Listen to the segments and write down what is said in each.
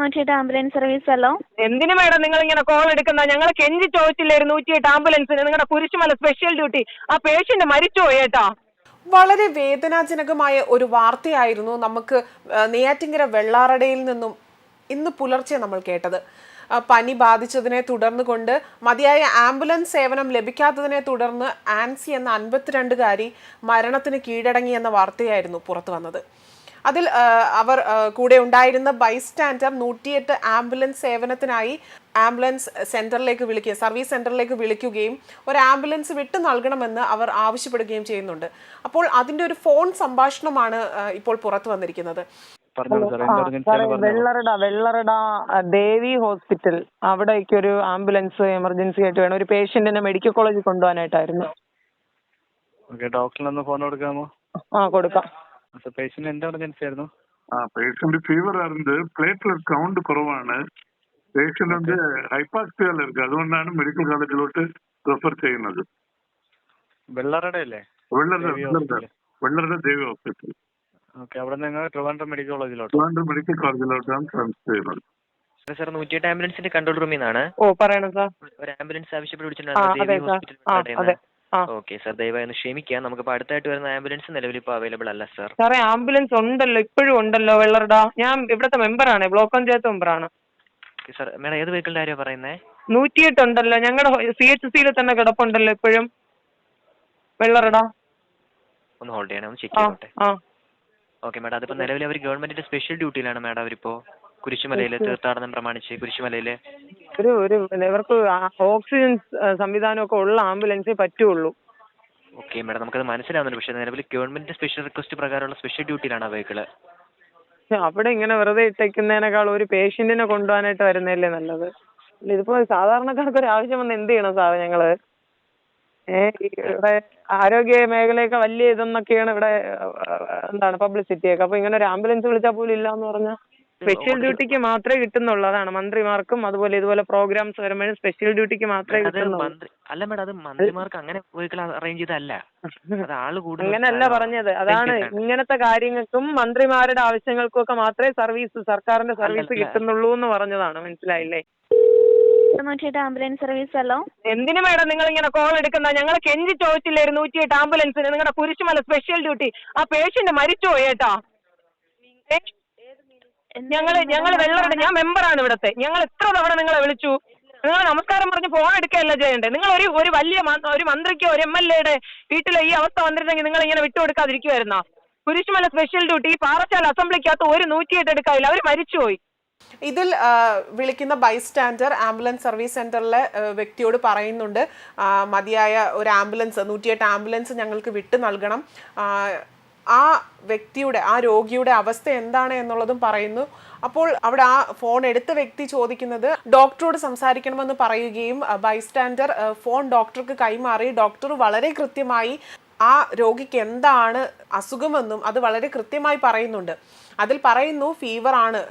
നൂറ്റിയെട്ട് ambulance service അല്ലോ? എന്തിനു മേഡം നിങ്ങൾ ഇങ്ങനെ കോൾ എടുക്കുന്ന? ഞങ്ങൾ കെഞ്ചി ചോദിച്ചില്ലായിരുന്നു നൂറ്റിയെട്ട് ആംബുലൻസിന്. നിങ്ങളുടെ കുരിശുമല സ്പെഷ്യൽ ഡ്യൂട്ടി ആ പേഷ്യന്റ് മരിച്ചു ഏട്ടാ വളരെ വേദനാജനകമായ ഒരു വാർത്തയായിരുന്നു നമുക്ക് നെയ്യാറ്റിങ്കര വെള്ളാറടയിൽ നിന്നും ഇന്ന് പുലർച്ചെ നമ്മൾ കേട്ടത്. പനി ബാധിച്ചതിനെ തുടർന്ന് കൊണ്ട് മതിയായ ആംബുലൻസ് സേവനം ലഭിക്കാത്തതിനെ തുടർന്ന് ആൻസി എന്ന അൻപത്തിരണ്ടുകാരി മരണത്തിന് കീഴടങ്ങി എന്ന വാർത്തയായിരുന്നു പുറത്തു വന്നത്. അതിൽ അവർ കൂടെ ഉണ്ടായിരുന്ന ബൈസ്റ്റാൻഡർ നൂറ്റിയെട്ട് ആംബുലൻസ് സേവനത്തിനായി ആംബുലൻസ് സെന്ററിലേക്ക് വിളിക്കുക സർവീസ് സെന്ററിലേക്ക് വിളിക്കുകയും ഒരു ആംബുലൻസ് വിട്ടു നൽകണമെന്ന് അവർ ആവശ്യപ്പെടുകയും ചെയ്യുന്നുണ്ട്. അപ്പോൾ അതിന്റെ ഒരു ഫോൺ സംഭാഷണമാണ് ഇപ്പോൾ പുറത്തു വന്നിരിക്കുന്നത്. വെള്ളറട വെള്ളറട ദേവി ഹോസ്പിറ്റൽ അവിടേക്ക് ഒരു ആംബുലൻസ് എമർജൻസി ആയിട്ട് വേണം. ഒരു പേഷ്യന്റിനെ മെഡിക്കൽ കോളേജിൽ കൊണ്ടുപോകാനായിട്ടായിരുന്നു. Okay ഡോക്ടറിനൊന്ന് phone കൊടുക്കാമോ? ആ കൊടുക്കാം. പേഷ്യന്റ് ഫീവർ എമർജൻസി ആയിരുന്നു? ആ பேஷண்ட் ஃபீவரா இருந்து பிளேட்லெட் கவுண்ட் குறவான അതുകൊണ്ടാണ് മെഡിക്കൽ കോളേജിലോട്ട് റെഫർ ചെയ്യുന്നത്. വെള്ളറട ദേവി മെഡിക്കൽ കോളേജിലോട്ടാണ് ട്രാൻസ്ഫർ ആംബുലൻസിന്റെ കൺട്രോൾ റൂമിൽ നിന്നാണ്. ഓ പറയണം സാർ ഒരു ആംബുലൻസ് ആവശ്യപ്പെട്ട് വിളിച്ചിട്ടുണ്ടായിരുന്നു ഓക്കെ സാർ. ദയവായി ഒന്ന് ക്ഷമിക്കാം. നമുക്കിപ്പോൾ അടുത്തായിട്ട് വരുന്ന ആംബുലൻസ് നിലവിൽ ഇപ്പോൾ അവൈലബിൾ അല്ല സർ. സാറേ ആംബുലൻസ് ഉണ്ടല്ലോ ഇപ്പോഴും ഉണ്ടല്ലോ വെള്ളറട. ഞാൻ ഇവിടുത്തെ ആണ് ബ്ലോക്ക് പഞ്ചായത്ത് മെമ്പറാണ്. Okay sir. മേഡം ഏത് വെഹിക്കിളിന്റെ കാര്യമാണ് പറയുന്നത് നൂറ്റിയെട്ട് ഉണ്ടല്ലോ. ഞങ്ങളുടെ സി എച്ച് സിയിൽ തന്നെ കിടപ്പുണ്ടല്ലോ ഇപ്പോഴും. വെള്ളറട. ഒന്ന് ഹോൾഡ് ചെയ്യണേ ഒന്ന് ചെക്ക് ചെയ്തോട്ടെ. ഓക്കെ മേഡം അതിപ്പോൾ നിലവിൽ അവർ ഗവൺമെന്റിന്റെ സ്പെഷ്യൽ ഡ്യൂട്ടിയിലാണ് മേഡം അവരിപ്പോൾ കുരിശുമലയിൽ തീർത്ഥാടനം പ്രമാണിച്ച് കുരിശുമലയിൽ ഒരു ഒരു ഇവർക്ക് ഓക്സിജൻ സംവിധാനമൊക്കെ ഉള്ള ആംബുലൻസേ പറ്റുള്ളൂ. ഓക്കെ മേഡം നമുക്കത് മനസ്സിലാവുന്നുണ്ട്. പക്ഷേ നിലവിൽ ഗവൺമെന്റ് സ്പെഷ്യൽ റിക്വസ്റ്റ് പ്രകാരമുള്ള സ്പെഷ്യൽ ഡ്യൂട്ടിയിലാണ് ആ വെഹിക്കിൾ പക്ഷെ അവിടെ ഇങ്ങനെ വെറുതെ ഇട്ടേക്കുന്നതിനേക്കാൾ ഒരു പേഷ്യന്റിനെ കൊണ്ടുപോകാനായിട്ട് വരുന്നതല്ലേ നല്ലത്? ഇതിപ്പോ സാധാരണക്കാർക്ക് ഒരു ആവശ്യം വന്ന് എന്ത് ചെയ്യണം സാറേ ഞങ്ങൾ? ഇവിടെ ആരോഗ്യ മേഖലയൊക്കെ വലിയ ഇതെന്നൊക്കെയാണ് ഇവിടെ എന്താണ് പബ്ലിസിറ്റി ഒക്കെ അപ്പൊ ഇങ്ങനെ ഒരു ആംബുലൻസ് വിളിച്ചാൽ പോലും ഇല്ല എന്ന് പറഞ്ഞാൽ സ്പെഷ്യൽ ഡ്യൂട്ടിക്ക് മാത്രമേ കിട്ടുന്നുള്ളൂ. അതാണ് മന്ത്രിമാർക്കും അതുപോലെ ഇതുപോലെ പ്രോഗ്രാംസ് വരുമ്പോഴും സ്പെഷ്യൽ ഡ്യൂട്ടിക്ക് മാത്രമേ കിട്ടുന്നുള്ളൂ. അല്ല മേഡം അത് മന്ത്രിമാർക്ക് അങ്ങനെ അറേഞ്ച് ചെയ്തല്ല അങ്ങനല്ല പറഞ്ഞത്. അതാണ് ഇങ്ങനത്തെ കാര്യങ്ങൾക്കും മന്ത്രിമാരുടെ ആവശ്യങ്ങൾക്കും ഒക്കെ മാത്രമേ സർവീസ് സർക്കാരിന്റെ സർവീസ് കിട്ടുന്നുള്ളൂ എന്ന് പറഞ്ഞതാണ്. മനസ്സിലായില്ലേ? നൂറ്റിയെട്ട് ആംബുലൻസ് സർവീസ് അല്ലോ എന്തിനു മേഡം നിങ്ങൾ ഇങ്ങനെ കോൾ എടുക്കുന്ന? ഞങ്ങളെ കെഞ്ചി ചോദിച്ചില്ലേ നൂറ്റി നൂറ്റിയെട്ട് ആംബുലൻസിന്. നിങ്ങളുടെ കുരിശുമല സ്പെഷ്യൽ ഡ്യൂട്ടി ആ പേഷ്യന്റ് മരിച്ചോ ഏട്ടാ ഏ? ഞങ്ങൾ വെള്ളം വെള്ളറുടെ ഞാൻ മെമ്പറാണ് ഇവിടത്തെ. ഞങ്ങൾ എത്ര തവണ നിങ്ങളെ വിളിച്ചു? നിങ്ങൾ നമസ്കാരം പറഞ്ഞ് ഫോൺ എടുക്കുകയല്ല ചെയ്യണ്ടേ? നിങ്ങൾ ഒരു ഒരു വലിയ ഒരു മന്ത്രിക്കോ ഒരു എം എൽ എയുടെ വീട്ടിലെ ഈ അവസ്ഥ വന്നിരുന്നെങ്കിൽ നിങ്ങൾ ഇങ്ങനെ വിട്ടുകൊടുക്കാതിരിക്കുമായിരുന്നോ കുരിശുമല സ്പെഷ്യൽ ഡ്യൂട്ടി പാറച്ചാൽ അസംബ്ലിക്കകത്ത് ഒരു നൂറ്റിയെട്ട് എടുക്കാവില്ല അവർ മരിച്ചുപോയി. ഇതിൽ വിളിക്കുന്ന ബൈസ്റ്റാൻഡർ ആംബുലൻസ് സർവീസ് സെന്ററിലെ വ്യക്തിയോട് പറയുന്നുണ്ട് ആ, മതിയായ ഒരു ആംബുലൻസ് നൂറ്റിയെട്ട് ആംബുലൻസ് ഞങ്ങൾക്ക് വിട്ടു നൽകണം. ആ, വ്യക്തിയുടെ ആ രോഗിയുടെ അവസ്ഥ എന്താണ് എന്നുള്ളതും പറയുന്നു. അപ്പോൾ അവിടെ ആ ഫോൺ എടുത്ത വ്യക്തി ചോദിക്കുന്നത് ഡോക്ടറോട് സംസാരിക്കണമെന്ന് പറയുകയും ബൈസ്റ്റാൻഡർ ഫോൺ ഡോക്ടർക്ക് കൈമാറി ഡോക്ടർ വളരെ കൃത്യമായി ആ രോഗിക്ക് എന്താണ് അസുഖമെന്നും അത് വളരെ കൃത്യമായി പറയുന്നുണ്ട്. അതിൽ പറയുന്നു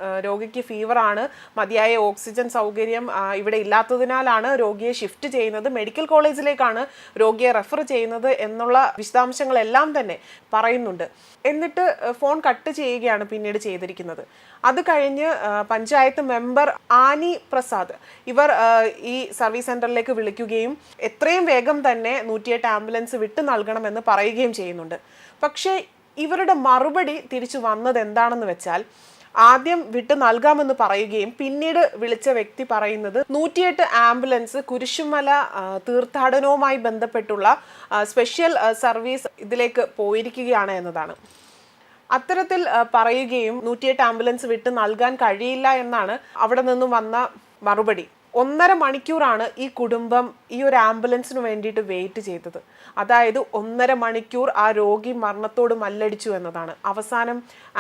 ആ, രോഗിക്ക് ഫീവർ ആണ് മതിയായ ഓക്സിജൻ സൗകര്യം ഇവിടെ ഇല്ലാത്തതിനാലാണ് രോഗിയെ ഷിഫ്റ്റ് ചെയ്യുന്നത് മെഡിക്കൽ കോളേജിലേക്കാണ് രോഗിയെ റെഫർ ചെയ്യുന്നത് എന്നുള്ള വിശദാംശങ്ങളെല്ലാം തന്നെ പറയുന്നുണ്ട്. എന്നിട്ട് ഫോൺ കട്ട് ചെയ്യുകയാണ് പിന്നീട് ചെയ്തിരിക്കുന്നത്. അത് കഴിഞ്ഞ് പഞ്ചായത്ത് മെമ്പർ ആനി പ്രസാദ് ഇവർ ഈ സർവീസ് സെന്ററിലേക്ക് വിളിക്കുകയും എത്രയും വേഗം തന്നെ നൂറ്റിയെട്ട് ആംബുലൻസ് വിട്ടു നൽകണമെന്ന് പറയുകയും ചെയ്യുന്നുണ്ട്. പക്ഷേ ഇവരുടെ മറുപടി തിരിച്ചു വന്നത് എന്താണെന്ന് വെച്ചാൽ ആദ്യം വിട്ട് നൽകാമെന്ന് പറയുകയും പിന്നീട് വിളിച്ച വ്യക്തി പറയുന്നത് നൂറ്റിയെട്ട് ആംബുലൻസ് കുരിശുമല തീർത്ഥാടനവുമായി ബന്ധപ്പെട്ടുള്ള സ്പെഷ്യൽ സർവീസ് ഇതിലേക്ക് പോയിരിക്കുകയാണ് എന്നതാണ്. അത്തരത്തിൽ പറയുകയും നൂറ്റിയെട്ട് ആംബുലൻസ് വിട്ട് നൽകാൻ കഴിയില്ല എന്നാണ് അവിടെ നിന്നും വന്ന മറുപടി. ഒന്നര മണിക്കൂറാണ് ഈ കുടുംബം ഈ ഒരു ആംബുലൻസിന് വേണ്ടിയിട്ട് വെയിറ്റ് ചെയ്തത്. അതായത് ഒന്നര മണിക്കൂർ ആ രോഗി മരണത്തോട് മല്ലടിച്ചു എന്നതാണ്. അവസാനം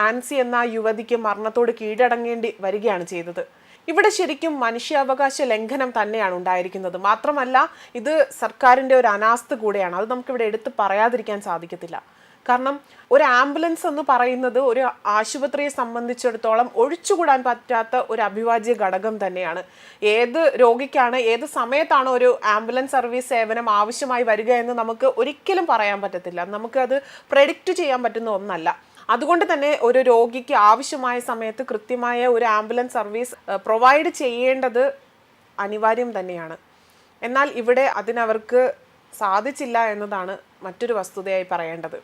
ആൻസി എന്ന യുവതിക്ക് മരണത്തോട് കീഴടങ്ങേണ്ടി വരികയാണ് ചെയ്തത്. ഇവിടെ ശരിക്കും മനുഷ്യാവകാശ ലംഘനം തന്നെയാണ് ഉണ്ടായിരിക്കുന്നത്. മാത്രമല്ല ഇത് സർക്കാരിന്റെ ഒരു അനാസ്ഥ കൂടെയാണ്. അത് നമുക്കിവിടെ എടുത്ത് പറയാതിരിക്കാൻ സാധിക്കത്തില്ല. കാരണം ഒരു ആംബുലൻസ് എന്ന് പറയുന്നത് ഒരു ആശുപത്രിയെ സംബന്ധിച്ചിടത്തോളം ഒഴിച്ചുകൂടാൻ പറ്റാത്ത ഒരു അഭിവാജ്യ ഘടകം തന്നെയാണ്. ഏത് രോഗിക്കാണ് ഏത് സമയത്താണ് ഒരു ആംബുലൻസ് സർവീസ് സേവനം ആവശ്യമായി വരിക എന്ന് നമുക്ക് ഒരിക്കലും പറയാൻ പറ്റത്തില്ല. നമുക്ക് അത് പ്രഡിക്റ്റ് ചെയ്യാൻ പറ്റുന്ന ഒന്നല്ല. അതുകൊണ്ട് തന്നെ ഒരു രോഗിക്ക് ആവശ്യമായ സമയത്ത് കൃത്യമായ ഒരു ആംബുലൻസ് സർവീസ് പ്രൊവൈഡ് ചെയ്യേണ്ടത് അനിവാര്യം തന്നെയാണ്. എന്നാൽ ഇവിടെ അതിനവർക്ക് സാധിച്ചില്ല എന്നതാണ് മറ്റൊരു വസ്തുതയായി പറയേണ്ടത്.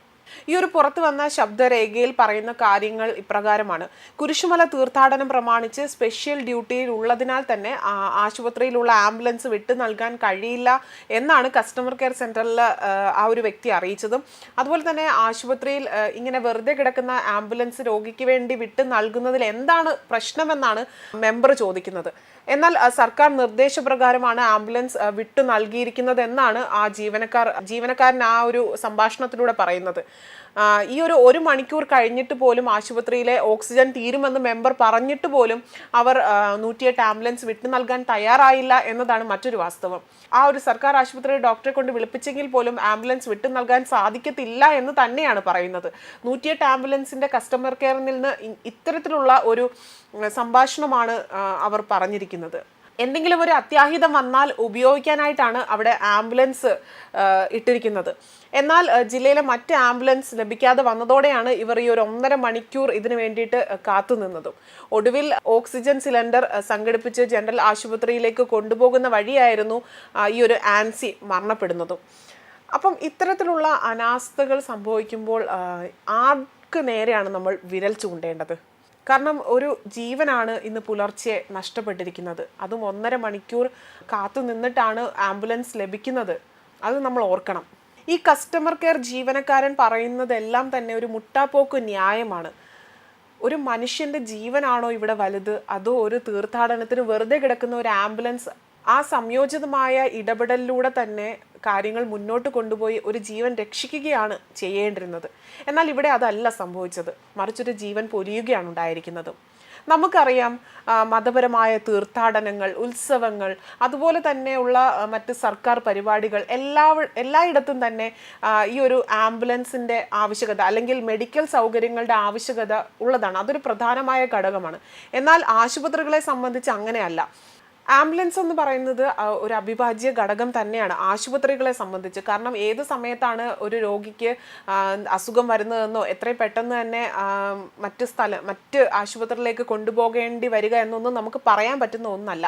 ഈ ഒരു പുറത്തു വന്ന ശബ്ദരേഖയിൽ പറയുന്ന കാര്യങ്ങൾ ഇപ്രകാരമാണ്. കുരിശുമല തീർത്ഥാടനം പ്രമാണിച്ച് സ്പെഷ്യൽ ഡ്യൂട്ടിയിൽ ഉള്ളതിനാൽ തന്നെ ആശുപത്രിയിലുള്ള ആംബുലൻസ് വിട്ടു നൽകാൻ കഴിയില്ല എന്നാണ് കസ്റ്റമർ കെയർ സെന്ററിൽ ആ ഒരു വ്യക്തി അറിയിച്ചതും. അതുപോലെ തന്നെ ആശുപത്രിയിൽ ഇങ്ങനെ വെറുതെ കിടക്കുന്ന ആംബുലൻസ് രോഗിക്ക് വേണ്ടി വിട്ടു നൽകുന്നതിൽ എന്താണ് പ്രശ്നമെന്നാണ് മെമ്പർ ചോദിക്കുന്നത്. എന്നാൽ സർക്കാർ നിർദ്ദേശപ്രകാരമാണ് ആംബുലൻസ് വിട്ടു നൽകിയിരിക്കുന്നത് എന്നാണ് ആ ജീവനക്കാർ ജീവനക്കാരൻ ആ ഒരു സംഭാഷണത്തിലൂടെ പറയുന്നത്. ഈ ഒരു ഒരു മണിക്കൂർ കഴിഞ്ഞിട്ട് പോലും ആശുപത്രിയിലെ ഓക്സിജൻ തീരുമെന്ന് മെമ്പർ പറഞ്ഞിട്ട് പോലും അവർ നൂറ്റിയെട്ട് ആംബുലൻസ് വിട്ടു നൽകാൻ തയ്യാറായില്ല എന്നതാണ് മറ്റൊരു വാസ്തവം. ആ ഒരു സർക്കാർ ആശുപത്രി ഡോക്ടറെ കൊണ്ട് വിളിപ്പിച്ചെങ്കിൽ പോലും ആംബുലൻസ് വിട്ടു നൽകാൻ സാധിക്കത്തില്ല എന്ന് തന്നെയാണ് പറയുന്നത്. നൂറ്റിയെട്ട് ആംബുലൻസിന്റെ കസ്റ്റമർ കെയറിൽ നിന്ന് ഇത്തരത്തിലുള്ള ഒരു സംഭാഷണമാണ് അവർ പറഞ്ഞിരിക്കുന്നത്. എന്തെങ്കിലും ഒരു അത്യാഹിതം വന്നാൽ ഉപയോഗിക്കാനായിട്ടാണ് അവിടെ ആംബുലൻസ് ഇട്ടിരിക്കുന്നത്. എന്നാൽ ജില്ലയിലെ മറ്റ് ആംബുലൻസ് ലഭിക്കാതെ വന്നതോടെയാണ് ഇവർ ഈ ഒരു ഒന്നര മണിക്കൂർ ഇതിനു വേണ്ടിയിട്ട് കാത്തുനിന്നതും ഒടുവിൽ ഓക്സിജൻ സിലിണ്ടർ സംഘടിപ്പിച്ച് ജനറൽ ആശുപത്രിയിലേക്ക് കൊണ്ടുപോകുന്ന വഴിയായിരുന്നു ഈ ഒരു ആൻസി മരണപ്പെടുന്നതും. അപ്പം ഇത്തരത്തിലുള്ള അനാസ്ഥകൾ സംഭവിക്കുമ്പോൾ ആർക്ക് നേരെയാണ് നമ്മൾ വിരൽ ചൂണ്ടേണ്ടത്? കാരണം ഒരു ജീവനാണ് ഇന്ന് പുലർച്ചെ നഷ്ടപ്പെട്ടിരിക്കുന്നത്. അതും ഒന്നര മണിക്കൂർ കാത്തു നിന്നിട്ടാണ് ആംബുലൻസ് ലഭിക്കുന്നത്. അത് നമ്മൾ ഓർക്കണം. ഈ കസ്റ്റമർ കെയർ ജീവനക്കാരൻ പറയുന്നതെല്ലാം തന്നെ ഒരു മുട്ടാപ്പോക്ക് ന്യായമാണ്. ഒരു മനുഷ്യന്റെ ജീവനാണോ ഇവിടെ വലുത്? അതോ ഒരു തീർത്ഥാടനത്തിന് വെറുതെ കിടക്കുന്ന ഒരു ആംബുലൻസ് ആ സംയോജിതമായ ഇടപെടലിലൂടെ തന്നെ കാര്യങ്ങൾ മുന്നോട്ട് കൊണ്ടുപോയി ഒരു ജീവൻ രക്ഷിക്കുകയാണ് ചെയ്യേണ്ടിരുന്നത്. എന്നാൽ ഇവിടെ അതല്ല സംഭവിച്ചത്. മറിച്ചൊരു ജീവൻ പൊലിയുകയാണ് ഉണ്ടായിരിക്കുന്നത്. നമുക്കറിയാം മതപരമായ തീർത്ഥാടനങ്ങൾ ഉത്സവങ്ങൾ അതുപോലെ തന്നെയുള്ള മറ്റ് സർക്കാർ പരിപാടികൾ എല്ലാ എല്ലായിടത്തും തന്നെ ഈ ഒരു ആംബുലൻസിന്റെ ആവശ്യകത അല്ലെങ്കിൽ മെഡിക്കൽ സൗകര്യങ്ങളുടെ ആവശ്യകത ഉള്ളതാണ്. അതൊരു പ്രധാനമായ ഘടകമാണ്. എന്നാൽ ആശുപത്രികളെ സംബന്ധിച്ച് അങ്ങനെയല്ല. ആംബുലൻസ് എന്ന് പറയുന്നത് ഒരു അവിഭാജ്യ ഘടകം തന്നെയാണ് ആശുപത്രികളെ സംബന്ധിച്ച്. കാരണം ഏത് സമയത്താണ് ഒരു രോഗിക്ക് അസുഖം വരുന്നതെന്നോ എത്രയും പെട്ടെന്ന് തന്നെ മറ്റ് സ്ഥലം മറ്റ് ആശുപത്രിയിലേക്ക് കൊണ്ടുപോകേണ്ടി വരിക എന്നൊന്നും നമുക്ക് പറയാൻ പറ്റുന്ന ഒന്നല്ല.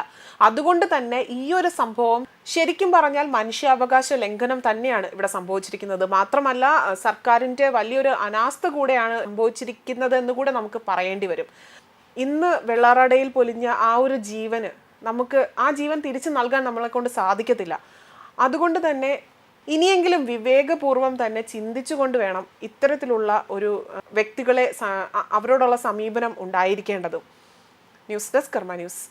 അതുകൊണ്ട് തന്നെ ഈ ഒരു സംഭവം ശരിക്കും പറഞ്ഞാൽ മനുഷ്യാവകാശ ലംഘനം തന്നെയാണ് ഇവിടെ സംഭവിച്ചിരിക്കുന്നത്. മാത്രമല്ല സർക്കാരിന്റെ വലിയൊരു അനാസ്ഥ കൂടെയാണ് സംഭവിച്ചിരിക്കുന്നത് എന്ന് കൂടെ നമുക്ക് പറയേണ്ടി വരും. ഇന്ന് വെള്ളാറടയിൽ പൊലിഞ്ഞ ആ ഒരു ജീവന് നമുക്ക് ആ ജീവൻ തിരിച്ചു നൽകാൻ നമ്മളെ കൊണ്ട് സാധിക്കത്തില്ല. അതുകൊണ്ട് തന്നെ ഇനിയെങ്കിലും വിവേകപൂർവം തന്നെ ചിന്തിച്ചുകൊണ്ട് വേണം ഇത്തരത്തിലുള്ള ഒരു വ്യക്തികളെ അവരോടുള്ള സമീപനം ഉണ്ടായിരിക്കേണ്ടതും. News desk Karma news.